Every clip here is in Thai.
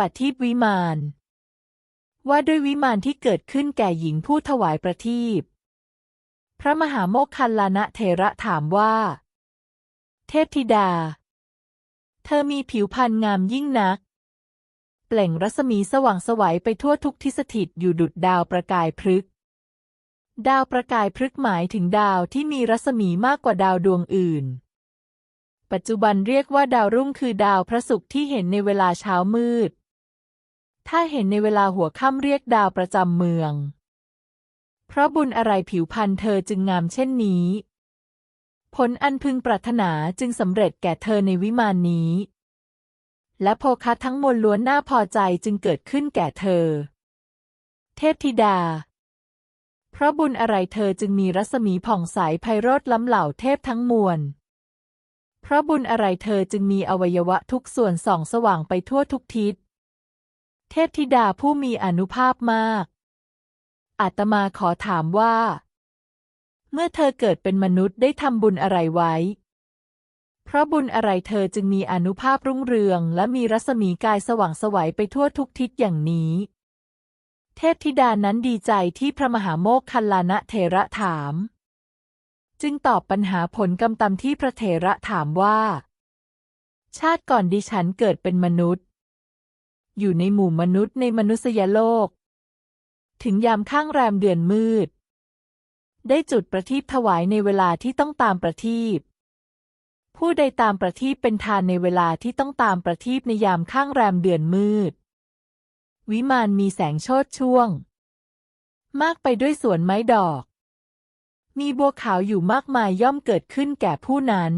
ปทีปวิมาน ว่าด้วยวิมานที่เกิดขึ้นแก่หญิงผู้ถวายประทีปพระมหาโมคคัลลานะเถระถามว่า เทพธิดา เธอมีผิวพรรณงามยิ่งนัก เปล่งรัศมีสว่างสวัยไปทั่วทุกทิศสถิตอยู่ดุจดาวประกายพฤกษ์ดาวประกายพฤกษ์หมายถึงดาวที่มีรัศมีมากกว่าดาวดวงอื่น ปัจจุบันเรียกว่าดาวรุ่งคือดาวพระศุกร์ที่เห็นในเวลาเช้ามืด ถ้าเห็นในเวลาหัวค่ำเรียกดาวประจำเมือง เพราะบุญอะไรผิวพรรณเธอจึงงามเช่นนี้ ผลอันพึงปรารถนาจึงสำเร็จแก่เธอในวิมานนี้ และโภคะทั้งมวลล้วนน่าพอใจจึงเกิดขึ้นแก่เธอ เทพธิดา เพราะบุญอะไรเธอจึงมีรัศมีผ่องใสไพโรจน์ล้ำเหล่าเทพทั้งมวลเพราะบุญอะไรเธอจึงมีอวัยวะทุกส่วนส่องสว่างไปทั่วทุกทิศ เทพธิดาผู้มีอนุภาพมาก อาตมาขอถามว่า เมื่อเธอเกิดเป็นมนุษย์ได้ทำบุญอะไรไว้ เพราะบุญอะไรเธอจึงมีอนุภาพรุ่งเรืองและมีรัศมีกายสว่างสวัยไปทั่วทุกทิศอย่างนี้ เทพธิดานั้นดีใจที่พระมหาโมคคัลลานะเถระถาม จึงตอบปัญหาผลกรรมตามที่พระเถระถามว่า ชาติก่อนดิฉันเกิดเป็นมนุษย์ อยู่ในหมู่มนุษย์ในมนุษยโลก ถึงยามข้างแรมเดือนมืด ได้จุดประทีปถวายในเวลาที่ต้องตามประทีปผู้ใดตามประทีปเป็นทานในเวลาที่ต้องตามประทีปในยามข้างแรมเดือนมืด วิมานมีแสงโชดช่วง มากไปด้วยสวนไม้ดอก มีบัวขาวอยู่มากมายย่อมเกิดขึ้นแก่ผู้นั้น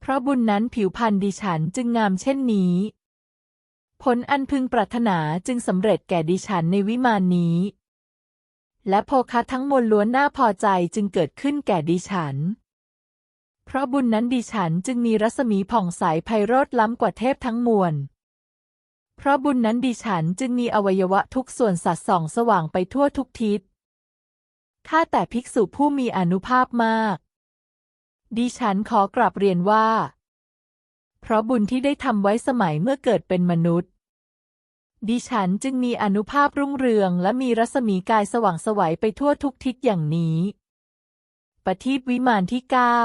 เพราะบุญนั้นผิวพรรณดิฉันจึงงามเช่นนี้ ผลอันพึงปรารถนาจึงสำเร็จแก่ดิฉันในวิมานนี้ และโภคะทั้งมวลล้วนน่าพอใจจึงเกิดขึ้นแก่ดิฉัน เพราะบุญนั้นดิฉันจึงมีรัศมีผ่องใสไพโรจน์ล้ำกว่าเทพทั้งมวล เพราะบุญนั้นดิฉันจึงมีอวัยวะทุกส่วนสัดส่องสว่างไปทั่วทุกทิศ ข้าแต่ภิกษุผู้มีอนุภาพมาก ดิฉันขอกราบเรียนว่า เพราะบุญที่ได้ทำไว้สมัยเมื่อเกิดเป็นมนุษย์ ดิฉันจึงมีอนุภาพรุ่งเรือง และมีรัศมีกายสว่างสวัยไปทั่วทุกทิศอย่างนี้ ปฏิบวิมานที่เก้า